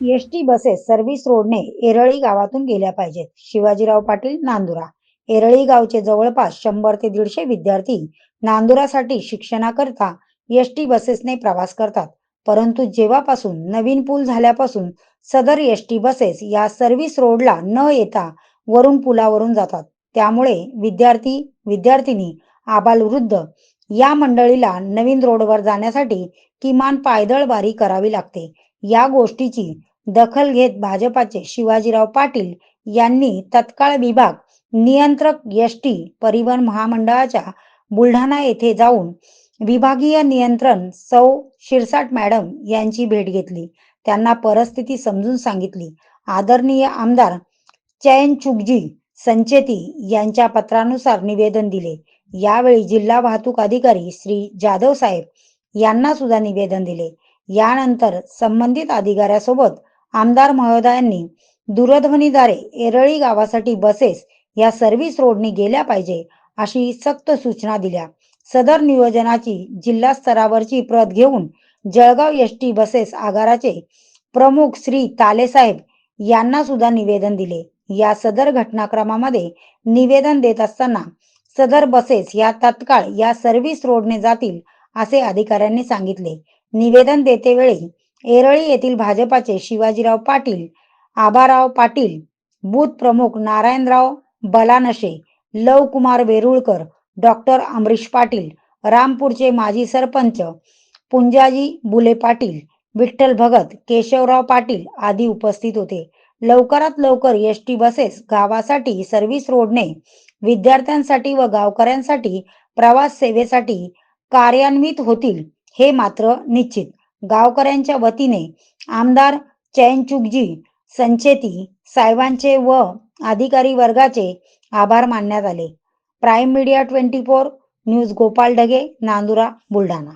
S T buses service रोडने एरळी गावातून गेल्या पाहिजेत. शिवाजीराव पाटील नांदुरा. एरळी गावचे जवळपास शंभर ते दीडशे विद्यार्थी नांदुरासाठी शिक्षणाकरता एस टी बसेसने प्रवास करतात. परंतु जेव्हापासून नवीन पूल झाल्यापासून सदर एस टी बसेस या सर्व्हिस रोडला न येता वरून पुलावरून जातात. त्यामुळे विद्यार्थी विद्यार्थिनी आबालवृद्ध या मंडळीला नवीन रोडवर जाण्यासाठी किमान पायदळ वारी करावी लागते. या गोष्टीची दखल घेत भाजपाचे शिवाजीराव पाटील यांनी तत्काळ विभाग नियंत्रक एस टी परिवहन महामंडळाच्या बुलढाणा येथे जाऊन विभागीय नियंत्रण सौ शिरसाट मॅडम यांची भेट घेतली. त्यांना परिस्थिती समजून सांगितली. आदरणीय आमदार चयनचुकजी संचेती यांच्या पत्रानुसार निवेदन दिले. यावेळी जिल्हा वाहतूक अधिकारी श्री जाधव साहेब यांना सुद्धा निवेदन दिले. यानंतर संबंधित अधिकाऱ्यासोबत आमदार महोदयांनी दूरध्वनीद्वारे एरळी गावासाठी बसेस या सर्व्हिस रोडनी गेल्या पाहिजे अशी सक्त सूचना दिल्या. सदर नियोजनाची जिल्हा स्तरावरची प्रत घेऊन जळगाव एस टी बसेस आगाराचे प्रमुख श्री तालेसाहेब यांना सुद्धा निवेदन दिले. या सदर घटनाक्रमामध्ये निवेदन देत असताना सदर बसेस या तत्काळ या सर्व्हिस रोडने जातील असे अधिकाऱ्यांनी सांगितले. निवेदन देतेवेळी एरळी येथील भाजपाचे शिवाजीराव पाटील आबाराव पाटील बूथ प्रमुख नारायणराव बलानशे लवकुमार वेरुळकर डॉक्टर अमरीश पाटील रामपूरचे माजी सरपंच पुंजाजी बुले पाटील विठ्ठल भगत केशवराव पाटील आदी उपस्थित होते. लवकरात लवकर एस टी बसेस गावासाठी सर्व्हिस रोडने विद्यार्थ्यांसाठी व गावकऱ्यांसाठी प्रवास सेवेसाठी कार्यान्वित होतील. हे मात्र निश्चित. गावकऱ्यांच्या वतीने आमदार चैनचुकजी संचेती साहेबांचे व अधिकारी वर्गाचे आभार मानण्यात आले. Prime media twenty four news Gopal Dhage Nandura Buldhana.